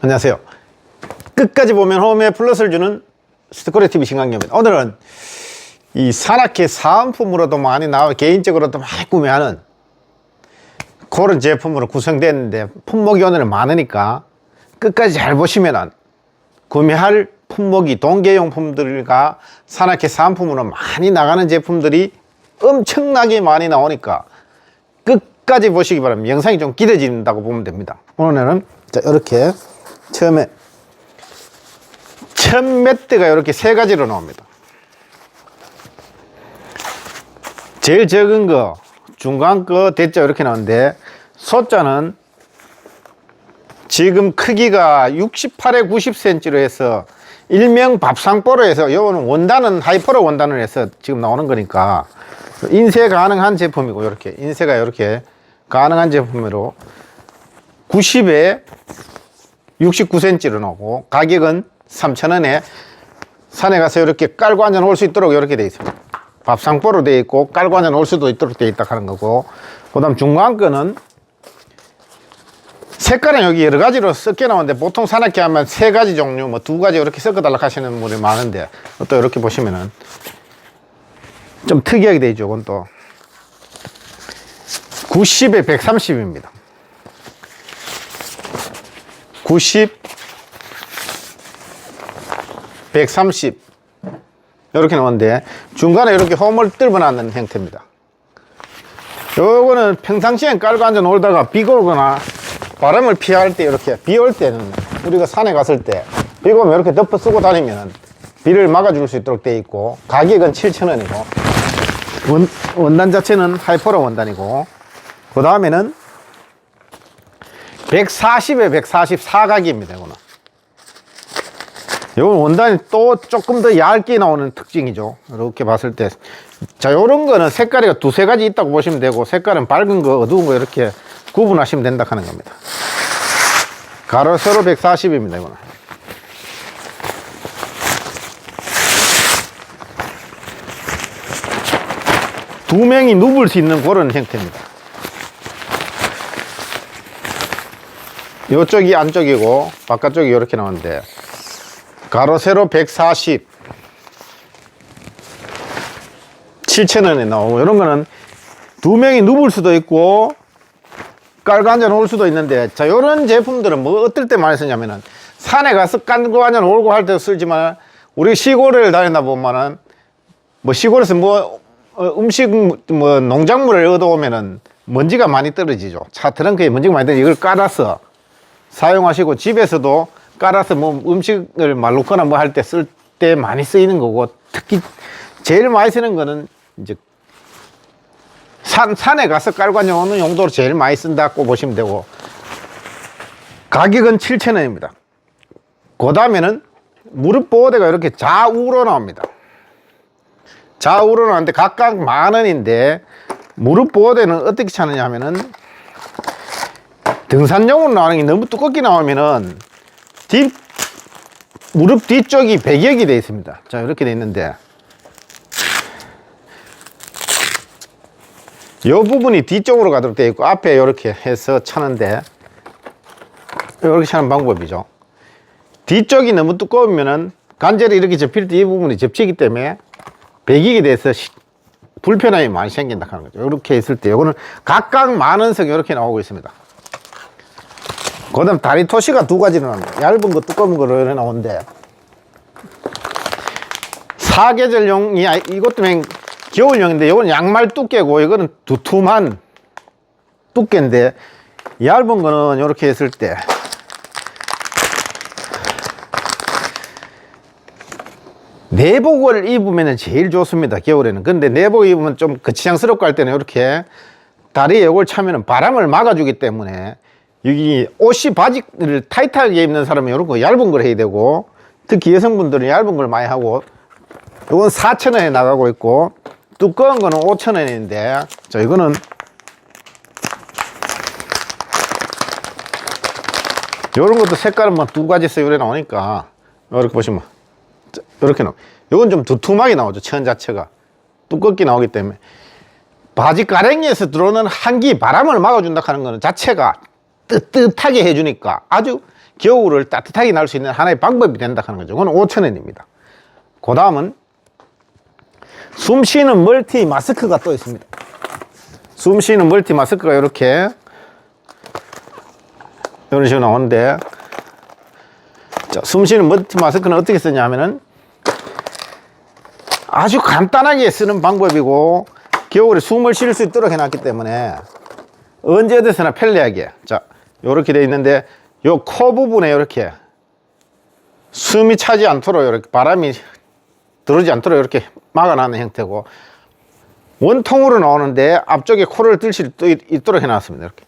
안녕하세요. 끝까지 보면 홈에 플러스를 주는 스토리 TV 신강입니다. 오늘은 이 산악회 사은품으로도 많이 나와 개인적으로도 많이 구매하는 그런 제품으로 구성됐는데 품목이 오늘은 많으니까 끝까지 잘 보시면은 구매할 품목이 동계용품들과 산악회 사은품으로 많이 나가는 제품들이 엄청나게 많이 나오니까 끝까지 보시기 바랍니다. 영상이 좀 길어진다고 보면 됩니다. 오늘은 자 이렇게 처음에 첫 맷대가 이렇게 세 가지로 나옵니다. 제일 적은 거, 중간 거, 대자 이렇게 나오는데 소자는 지금 크기가 68에 90cm로 해서 일명 밥상보로 해서 요거는 원단은 하이퍼로 원단을 해서 지금 나오는 거니까 인쇄 가능한 제품이고 이렇게 인쇄가 이렇게 가능한 제품으로 90에 69cm로 나오고 가격은 3,000원에 산에 가서 이렇게 깔고 앉아 놓을 수 있도록 이렇게 돼 있습니다. 밥상보로 돼 있고 깔고 앉아 놓을 수도 있도록 돼 있다 하는 거고 그 다음 중간 거는 색깔은 여기 여러 가지로 섞여 나오는데 보통 산악회 하면 세 가지 종류 뭐 두 가지 이렇게 섞어 달라 하시는 분이 많은데 또 이렇게 보시면은 좀 특이하게 돼 있죠. 이건 또 90에 130입니다. 90 130 이렇게 나오는데 중간에 이렇게 홈을 뚫어놨는 형태입니다. 요거는 평상시엔 깔고 앉아 놀다가 비가 오거나 바람을 피할 때 이렇게 비 올 때는 우리가 산에 갔을 때 비가 오면 이렇게 덮어 쓰고 다니면 비를 막아줄 수 있도록 돼 있고 가격은 7,000원이고 원, 원단 자체는 하이퍼로 원단이고 그 다음에는 140에 144각입니다 이거는 요 원단이 또 조금 더 얇게 나오는 특징이죠. 이렇게 봤을 때. 자, 요런 거는 색깔이 두세 가지 있다고 보시면 되고, 색깔은 밝은 거, 어두운 거 이렇게 구분하시면 된다 하는 겁니다. 가로, 세로 140입니다, 이거는. 두 명이 누울 수 있는 그런 형태입니다. 요쪽이 안쪽이고, 바깥쪽이 이렇게 나오는데, 가로 세로 140 7,000원에 나오고 이런 거는 두 명이 누울 수도 있고 깔고 앉아 놓을 수도 있는데 자 요런 제품들은 뭐 어떨 때 많이 쓰냐면은 산에 가서 깔고 앉아 놀고 할 때 쓰지만 우리 시골을 다니다 보면은 뭐 시골에서 뭐 어, 음식 뭐 농작물을 얻어오면은 먼지가 많이 떨어지죠. 차 트렁크에 먼지가 많이 떨어지 이걸 깔아서 사용하시고 집에서도 깔아서 뭐 음식을 말놓거나 뭐 할 때쓸때 많이 쓰이는 거고 특히 제일 많이 쓰는 거는 이제 산, 산에 가서 깔고 앉아오는 용도로 제일 많이 쓴다고 보시면 되고 가격은 7,000원입니다. 그 다음에는 무릎 보호대가 이렇게 좌우로 나옵니다. 좌우로 나오는데 각각 만 원인데 무릎 보호대는 어떻게 찾느냐 하면은 등산용으로 나오는 게 너무 두껍게 나오면은 뒷 무릎 뒤쪽이 배격이 되어 있습니다. 자 이렇게 되어 있는데 이 부분이 뒤쪽으로 가도록 되어 있고 앞에 이렇게 해서 차는데 이렇게 차는 방법이죠. 뒤쪽이 너무 두꺼우면은 관절이 이렇게 접힐 때 이 부분이 접히기 때문에 배격이 돼서 시- 불편함이 많이 생긴다 하는 거죠. 이렇게 있을 때 이거는 각각 만 원석 이렇게 나오고 있습니다. 그 다음 다리 토시가 두 가지로 나옵니다. 얇은 거, 두꺼운 거로 이렇게 나오는데, 사계절용이, 아니, 이것도 그냥 겨울용인데, 이건 양말 두께고, 이거는 두툼한 두께인데, 얇은 거는 이렇게 했을 때, 내복을 입으면 제일 좋습니다. 겨울에는. 근데 내복 입으면 좀 거치장스럽고 할 때는 이렇게 다리에 이걸 차면은 바람을 막아주기 때문에 여기 옷이 바지를 타이트하게 입는 사람은 이런 거 얇은 걸 해야 되고 특히 여성분들은 얇은 걸 많이 하고 이건 4,000원에 나가고 있고 두꺼운 거는 5,000원인데 자 이거는 이런 것도 색깔은 뭐 두 가지 색으로 나오니까. 이렇게 보시면. 자, 이렇게 나와 이건 좀 두툼하게 나오죠. 천 자체가. 두껍게 나오기 때문에. 바지 가랭이에서 들어오는 한기 바람을 막아준다 하는 거는 자체가 뜨뜻하게 해주니까 아주 겨울을 따뜻하게 날 수 있는 하나의 방법이 된다 하는 거죠. 그건 5,000원입니다. 그 다음은 숨 쉬는 멀티 마스크가 또 있습니다. 숨 쉬는 멀티 마스크가 이렇게 이런 식으로 나오는데 자, 숨 쉬는 멀티 마스크는 어떻게 쓰냐 하면은 아주 간단하게 쓰는 방법이고 겨울에 숨을 쉴 수 있도록 해놨기 때문에 언제 어디서나 편리하게 자 요렇게 돼 있는데 요 코 부분에 이렇게 숨이 차지 않도록 이렇게 바람이 들어오지 않도록 이렇게 막아놓는 형태고 원통으로 나오는데 앞쪽에 코를 뜰 수 있도록 해놨습니다 이렇게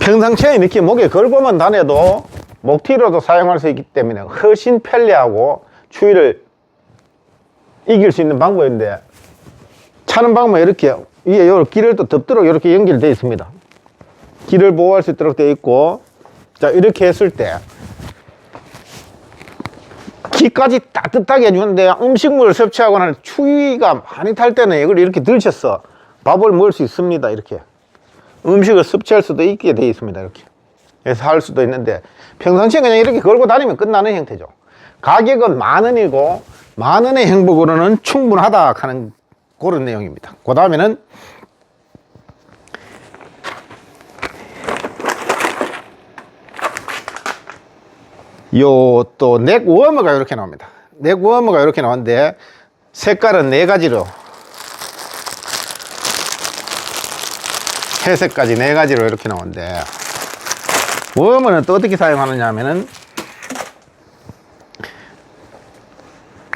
평상시에 이렇게 목에 걸고만 다녀도 목티로도 사용할 수 있기 때문에 훨씬 편리하고 추위를 이길 수 있는 방법인데 차는 방법은 이렇게 위에 요 길을 또 덮도록 이렇게 연결되어 있습니다. 길을 보호할 수 있도록 되어 있고 자 이렇게 했을 때 귀까지 따뜻하게 해주는데 음식물을 섭취하거나 추위가 많이 탈 때는 이걸 이렇게 들쳐서 밥을 먹을 수 있습니다. 이렇게 음식을 섭취할 수도 있게 되어 있습니다. 이렇게 해서 할 수도 있는데 평상시에 그냥 이렇게 걸고 다니면 끝나는 형태죠. 가격은 만 원이고 만 원의 행복으로는 충분하다 하는 그런 내용입니다. 그 다음에는 요 또 넥 워머가 이렇게 나옵니다. 넥 워머가 이렇게 나오는데 색깔은 네 가지로 회색까지 네 가지로 이렇게 나오는데 워머는 또 어떻게 사용하느냐 하면은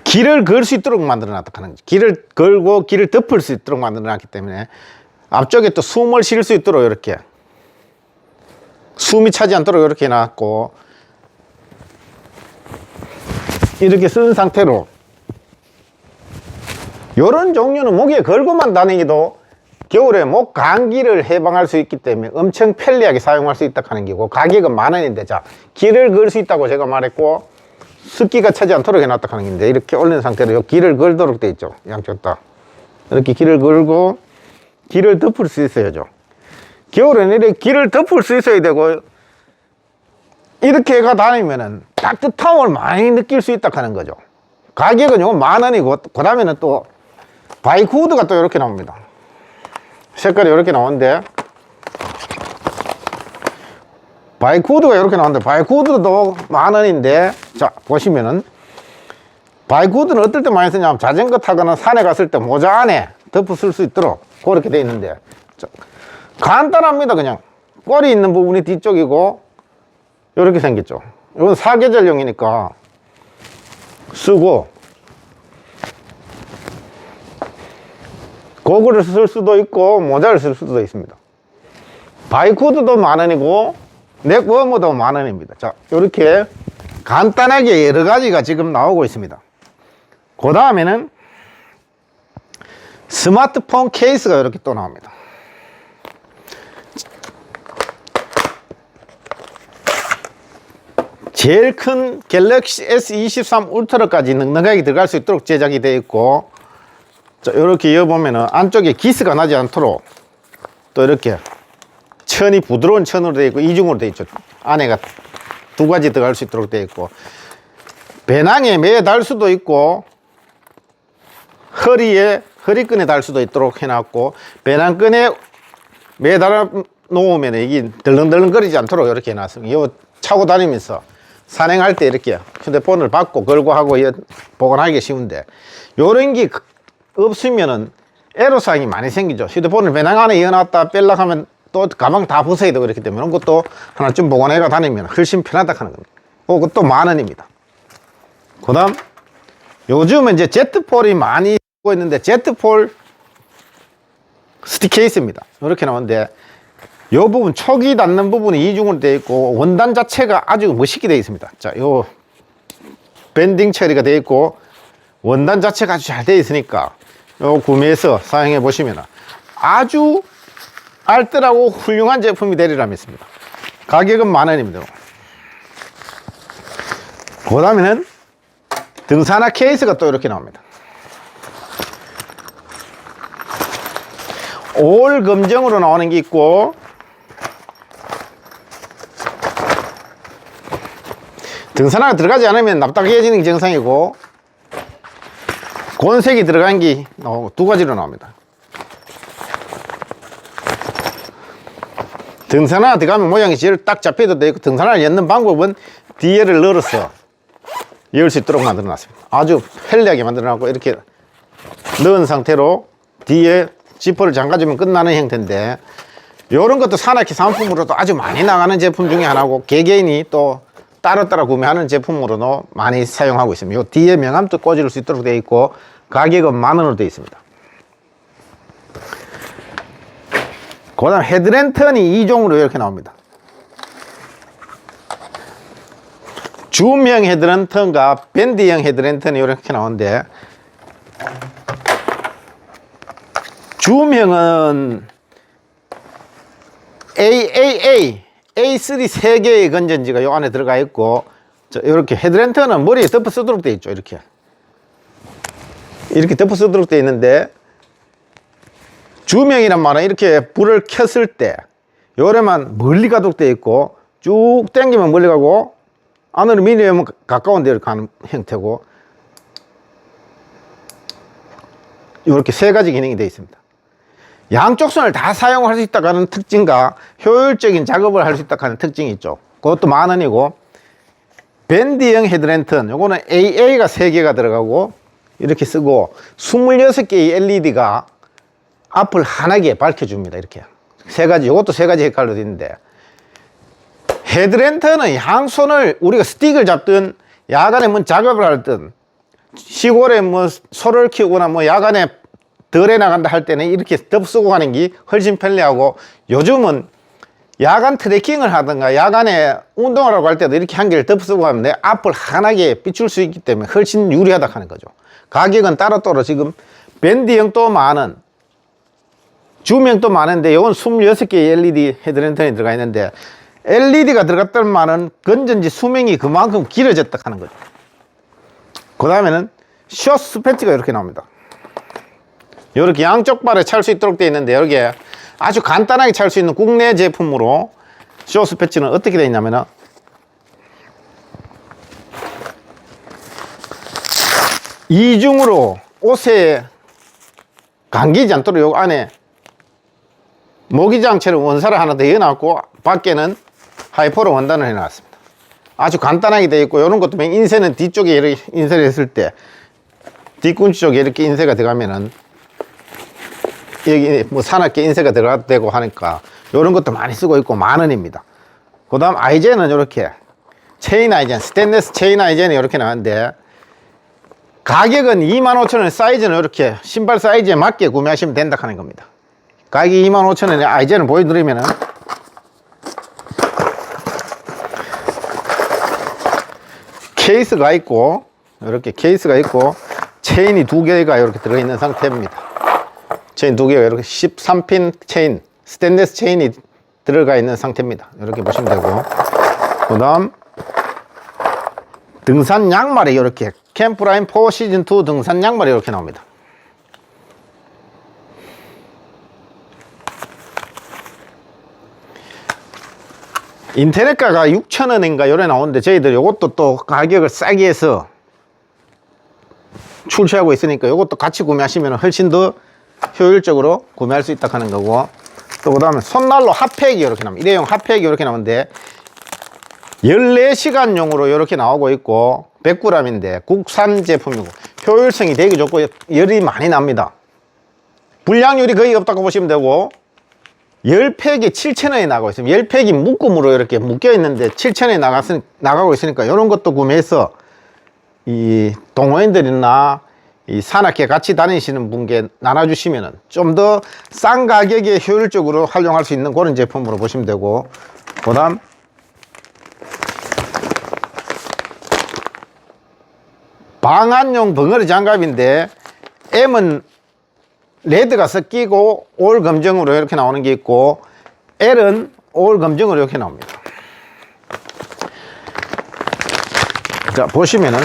길을 걸 수 있도록 만들어 놨다 하는 거죠. 길을 걸고 길을 덮을 수 있도록 만들어 놨기 때문에 앞쪽에 또 숨을 쉴 수 있도록 이렇게 숨이 차지 않도록 이렇게 해놨고 이렇게 쓴 상태로 이런 종류는 목에 걸고만 다니기도 겨울에 목 감기를 해방할 수 있기 때문에 엄청 편리하게 사용할 수 있다 하는 게고 가격은 만 원인데 자 길을 걸 수 있다고 제가 말했고 습기가 차지 않도록 해놨다 하는 건데 이렇게 올린 상태로 요 길을 걸도록 돼 있죠. 양쪽 다. 이렇게 길을 걸고 길을 덮을 수 있어야죠. 겨울에는 이렇게 길을 덮을 수 있어야 되고 이렇게 가 다니면은 따뜻함을 많이 느낄 수 있다 하는 거죠. 가격은 요거 만 원이고 그 다음에는 또 바이크 후드가 또 이렇게 나옵니다. 색깔이 이렇게 나오는데 바이크 후드가 이렇게 나오는데 바이크 후드도 만 원인데 자 보시면은 바이크 후드는 어떨 때 많이 쓰냐면 자전거 타거나 산에 갔을 때 모자 안에 덮어 쓸 수 있도록 그렇게 돼 있는데 자, 간단합니다 그냥. 꼬리 있는 부분이 뒤쪽이고 이렇게 생겼죠 이건 사계절용이니까 쓰고 고글을 쓸 수도 있고 모자를 쓸 수도 있습니다 바이크 후드도 만 원이고 넥워머도 만 원입니다. 자, 이렇게 간단하게 여러 가지가 지금 나오고 있습니다. 그 다음에는 스마트폰 케이스가 이렇게 또 나옵니다. 제일 큰 갤럭시 S23 울트라까지 넉넉하게 들어갈 수 있도록 제작이 되어 있고 자, 이렇게 이어보면은 안쪽에 기스가 나지 않도록 또 이렇게 천이 부드러운 천으로 되어 있고 이중으로 되어 있죠. 안에가 두 가지 들어갈 수 있도록 되어 있고 배낭에 매달 수도 있고 허리에 허리끈에 달 수도 있도록 해놨고 배낭끈에 매달아 놓으면 이게 덜렁덜렁거리지 않도록 이렇게 해놨습니다. 차고 다니면서 산행할 때 이렇게 휴대폰을 받고 걸고 하고 보관하기 쉬운데 요런 게 없으면은 애로사항이 많이 생기죠. 휴대폰을 배낭 안에 이어놨다 뺄라 하면 또 가방 다 벗어야 되고 그렇기 때문에 이런 것도 하나쯤 보관해가 다니면 훨씬 편하다 하는 겁니다. 어, 그것도 만 원입니다. 그 다음, 요즘은 이제 제트폴이 많이 쓰고 있는데, 제트폴 스틱 케이스입니다. 이렇게 나오는데, 요 부분, 촉이 닿는 부분이 이중으로 되어 있고, 원단 자체가 아주 멋있게 되어 있습니다. 자, 요, 밴딩 처리가 되어 있고, 원단 자체가 아주 잘 되어 있으니까, 요 구매해서 사용해 보시면 아주 알뜰하고 훌륭한 제품이 되리라 믿습니다. 가격은 만 원입니다. 그 다음에는 등산화 케이스가 또 이렇게 나옵니다. 올 검정으로 나오는 게 있고 등산화가 들어가지 않으면 납작해지는 게 정상이고 곤색이 들어간 게 두 가지로 나옵니다. 등산화 들어가면 모양이 제일 딱 잡혀도 되고 등산화를 엮는 방법은 뒤에를 늘어서 열 수 있도록 만들어 놨습니다. 아주 편리하게 만들어 놨고 이렇게 넣은 상태로 뒤에 지퍼를 잠가주면 끝나는 형태인데 이런 것도 산악회 상품으로도 아주 많이 나가는 제품 중에 하나고 개개인이 또 따로 따로 구매하는 제품으로도 많이 사용하고 있습니다. 요 뒤에 명함도 꽂을 수 있도록 되어 있고 가격은 만 원으로 되어 있습니다. 그 다음 헤드랜턴이 이종으로 이렇게 나옵니다. 줌형 헤드랜턴과 밴드형 헤드랜턴이 이렇게 나오는데 줌형은 AAA, A3 3개의 건전지가 요 안에 들어가 있고 저 이렇게 헤드랜턴은 머리에 덮어 쓰도록 되어 있죠 이렇게 이렇게 덮어 쓰도록 되어 있는데 주명이란 말은 이렇게 불을 켰을 때 요래만 멀리 가도록 되어 있고 쭉 당기면 멀리 가고 안으로 밀리면 가까운 데로 가는 형태고 이렇게 세 가지 기능이 되어 있습니다. 양쪽 손을 다 사용할 수 있다고 하는 특징과 효율적인 작업을 할 수 있다고 하는 특징이 있죠. 그것도 만 원이고 밴드형 헤드랜턴 요거는 AA가 3개가 들어가고 이렇게 쓰고 26개의 LED가 앞을 환하게 밝혀줍니다. 이렇게 세 가지 요것도 세 가지 색깔로 되어 있는데 헤드랜턴은 양손을 우리가 스틱을 잡든 야간에 뭐 작업을 할든 시골에 뭐 소를 키우거나 뭐 야간에 덜에 나간다 할 때는 이렇게 덮쓰고 가는 게 훨씬 편리하고 요즘은 야간 트레킹을 하든가 야간에 운동을 하고 할 때도 이렇게 한 개를 덮쓰고 가면 내 앞을 환하게 비출 수 있기 때문에 훨씬 유리하다 하는 거죠. 가격은 따로따로 지금 밴드형 또 많은 주명 또 많은데 이건 26개의 LED 헤드랜턴이 들어가 있는데 LED가 들어갔던 말은 건전지 수명이 그만큼 길어졌다 하는 거죠. 그 다음에는 셔츠 패치가 이렇게 나옵니다. 이렇게 양쪽 발에 찰 수 있도록 되어 있는데 여기에 아주 간단하게 찰 수 있는 국내 제품으로 쇼스 패치는 어떻게 되어 있냐면은 이중으로 옷에 감기지 않도록 요 안에 모기장처럼 원사를 하나 더 해놨고 밖에는 하이퍼로 원단을 해놨습니다. 아주 간단하게 되어 있고 이런 것도 인쇄는 뒤쪽에 이렇게 인쇄를 했을 때 뒤꿈치 쪽에 이렇게 인쇄가 들어가면은 여기 뭐 산악계 인쇄가 들어가도 되고 하니까 이런 것도 많이 쓰고 있고 만 원입니다. 그 다음 아이젠은 이렇게 체인 아이젠, 스테인레스 체인 아이젠이 이렇게 나왔는데 가격은 25,000원 사이즈는 이렇게 신발 사이즈에 맞게 구매하시면 된다 하는 겁니다. 가격이 25,000원에 아이젠을 보여드리면은 케이스가 있고 이렇게 케이스가 있고 체인이 두 개가 이렇게 들어있는 상태입니다. 체인 두 개가 이렇게 13핀 체인, 스테인레스 체인이 들어가 있는 상태입니다. 이렇게 보시면 되고 그 다음 등산 양말이 이렇게 캠프라인 4 시즌 2 등산 양말이 이렇게 나옵니다. 인터넷가가 6,000원인가 요래 나오는데 저희들 요것도 또 가격을 싸게 해서 출시하고 있으니까 요것도 같이 구매하시면 훨씬 더 효율적으로 구매할 수 있다 하는 거고. 또 그 다음에 손난로 핫팩이 이렇게 나옵니다. 일회용 핫팩이 이렇게 나오는데 14시간용으로 이렇게 나오고 있고 100g인데 국산 제품이고 효율성이 되게 좋고 열이 많이 납니다. 불량률이 거의 없다고 보시면 되고 10팩이 7,000원에 나가고 있습니다. 10팩이 묶음으로 이렇게 묶여 있는데 7,000원에 나갔으, 나가고 있으니까 이런 것도 구매해서 이 동호인들이나 이 산악회 같이 다니시는 분께 나눠주시면은 좀 더 싼 가격에 효율적으로 활용할 수 있는 그런 제품으로 보시면 되고 그 다음 방한용 벙어리 장갑인데 M은 레드가 섞이고 올 검정으로 이렇게 나오는 게 있고 L은 올 검정으로 이렇게 나옵니다. 자 보시면은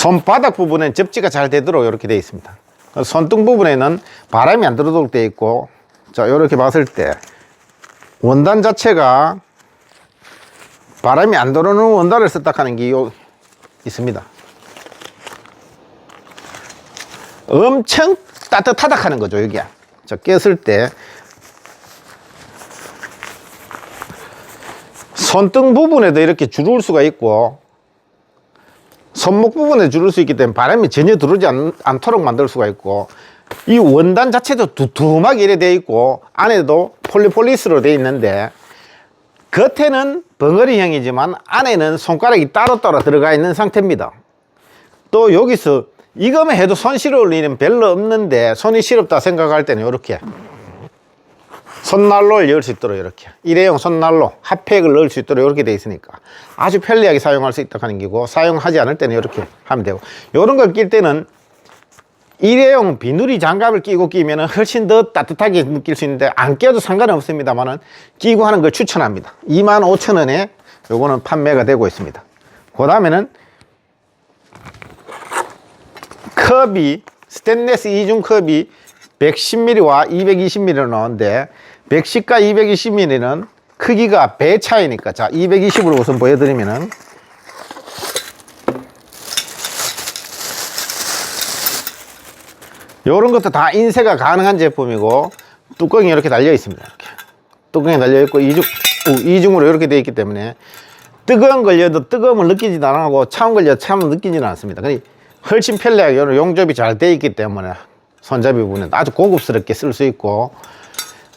손바닥 부분엔 접지가 잘 되도록 이렇게 되어 있습니다. 손등 부분에는 바람이 안 들어오도록 되어 있고, 자, 이렇게 봤을 때, 원단 자체가 바람이 안 들어오는 원단을 썼다 하는 게 요, 있습니다. 엄청 따뜻하다 하는 거죠, 여기야. 저 꼈을 때. 손등 부분에도 이렇게 주를 수가 있고, 손목 부분에 주를 수 있기 때문에 바람이 전혀 들어오지 않, 않도록 만들 수가 있고, 이 원단 자체도 두툼하게 이래 돼 있고, 안에도 폴리폴리스로 돼 있는데, 겉에는 벙어리형이지만 안에는 손가락이 따로따로 들어가 있는 상태입니다. 또 여기서 이거만 해도 손 시려울 일은 별로 없는데 손이 시렵다 생각할 때는 이렇게 손난로를 열 수 있도록 이렇게. 일회용 손난로 핫팩을 넣을 수 있도록 이렇게 돼 있으니까 아주 편리하게 사용할 수 있다 하는 기고 사용하지 않을 때는 이렇게 하면 되고. 이런 걸 낄 때는 일회용 비누리 장갑을 끼고 끼면 훨씬 더 따뜻하게 느낄 수 있는데 안 껴도 상관은 없습니다만은 끼고 하는 걸 추천합니다. 25,000원에 요거는 판매가 되고 있습니다. 그 다음에는 컵이 스테인레스 이중 컵이 110mm와 220mm로 나오는데 110과 220mm는 크기가 배 차이니까. 자 220으로 우선 보여드리면은. 요런 것도 다 인쇄가 가능한 제품이고 뚜껑이 이렇게 달려 있습니다. 이렇게. 뚜껑이 달려 있고 이중 우, 이중으로 이렇게 되어 있기 때문에 뜨거운 걸려도 뜨거움을 느끼지도 안 하고 차운 걸려 차움 느끼지는 않습니다. 훨씬 편리하게 용접이 잘 되어 있기 때문에 손잡이 부분에 아주 고급스럽게 쓸 수 있고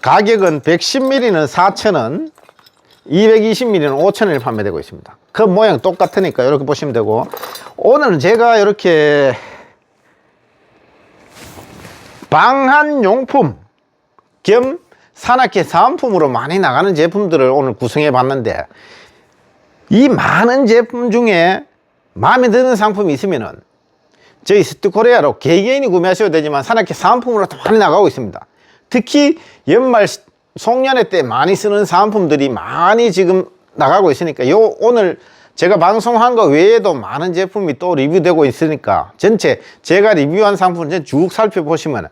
가격은 110mm는 4,000원 220mm는 5,000원에 판매되고 있습니다 그 모양 똑같으니까 이렇게 보시면 되고 오늘은 제가 이렇게 방한용품 겸 산악회 사은품으로 많이 나가는 제품들을 오늘 구성해 봤는데 이 많은 제품 중에 마음에 드는 상품이 있으면은 저희 스티코리아로 개개인이 구매하셔도 되지만 산악회 사은품으로 도 많이 나가고 있습니다. 특히 연말 시- 송년회 때 많이 쓰는 사은품들이 많이 지금 나가고 있으니까 요 오늘 제가 방송한 거 외에도 많은 제품이 또 리뷰되고 있으니까 전체 제가 리뷰한 상품을 전쭉 살펴보시면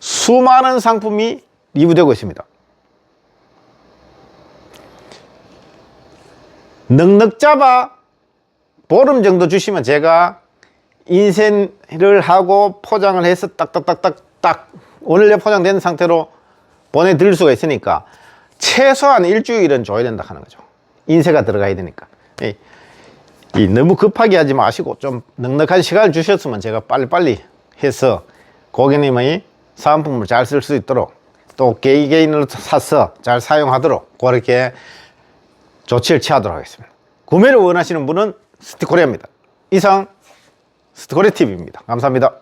수많은 상품이 리뷰되고 있습니다. 넉넉 잡아 보름 정도 주시면 제가 인쇄를 하고 포장을 해서 딱딱딱딱딱 원래 포장된 상태로 보내드릴 수가 있으니까 최소한 일주일은 줘야 된다 하는 거죠. 인쇄가 들어가야 되니까. 이, 이 너무 급하게 하지 마시고 좀 넉넉한 시간을 주셨으면 제가 빨리빨리 해서 고객님의 사은품을 잘 쓸 수 있도록 또 개개인으로 사서 잘 사용하도록 그렇게 조치를 취하도록 하겠습니다. 구매를 원하시는 분은 스티코리아입니다. 이상 스티코리아 TV입니다. 감사합니다.